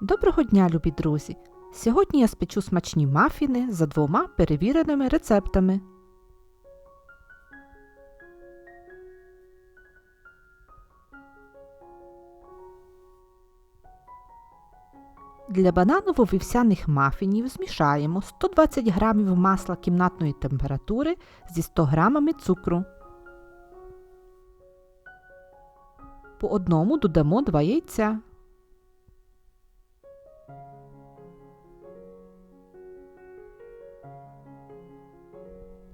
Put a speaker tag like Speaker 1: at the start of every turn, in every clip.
Speaker 1: Доброго дня, любі друзі! Сьогодні я спечу смачні мафіни за двома перевіреними рецептами. Для бананово-вівсяних мафінів змішаємо 120 г масла кімнатної температури зі 100 г цукру. По одному додамо 2 яйця.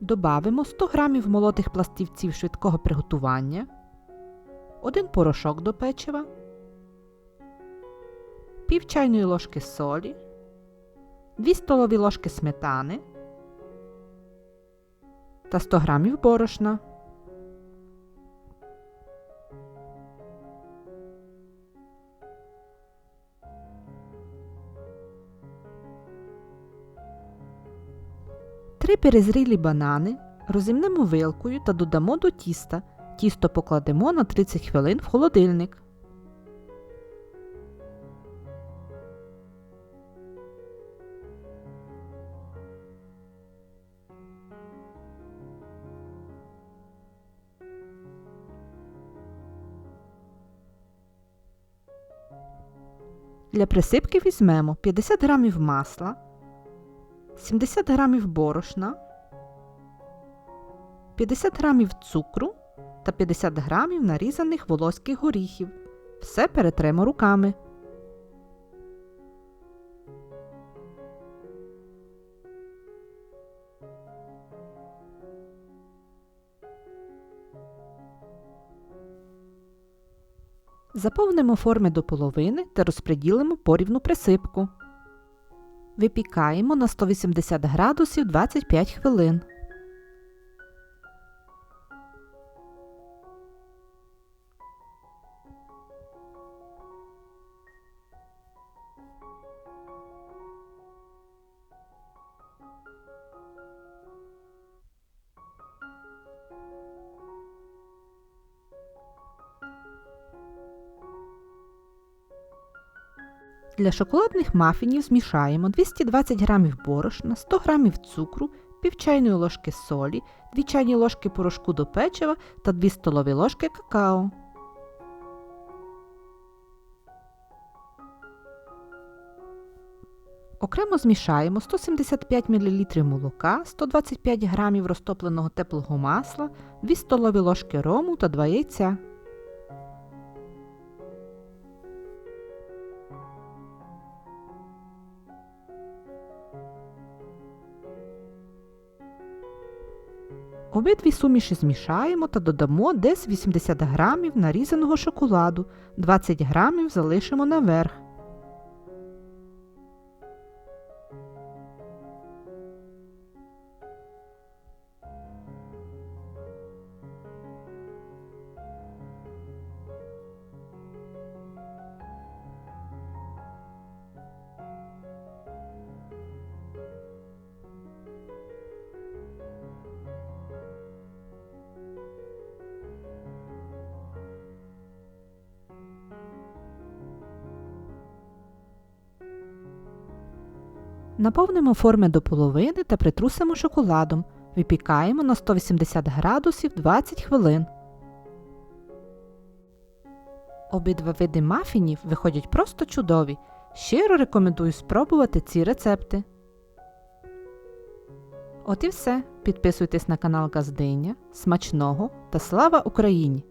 Speaker 1: Добавимо 100 г молотих пластівців швидкого приготування, 1 порошок до печива, пів чайної ложки солі, 2 столові ложки сметани та 100 г борошна. Три перезрілі банани розімнемо вилкою та додамо до тіста. Тісто покладемо на 30 хвилин в холодильник. Для присипки візьмемо 50 г масла, 70 грамів борошна, 50 грамів цукру та 50 грамів нарізаних волоських горіхів. Все перетремо руками. Заповнимо форми до половини та розподілимо порівну присипку. Випікаємо на 180 градусів 25 хвилин. Для шоколадних мафінів змішаємо 220 г борошна, 100 г цукру, пів чайної ложки солі, 2 чайні ложки порошку до печива та 2 столові ложки какао. Окремо змішаємо 175 мл молока, 125 г розтопленого теплого масла, 2 столові ложки рому та 2 яйця. Обидві суміші змішаємо та додамо десь 80 грамів нарізаного шоколаду, 20 грамів залишимо наверх. Наповнимо форми до половини та притрусимо шоколадом. Випікаємо на 180 градусів 20 хвилин. Обидва види мафінів виходять просто чудові. Щиро рекомендую спробувати ці рецепти. От і все. Підписуйтесь на канал Газдиня. Смачного та слава Україні!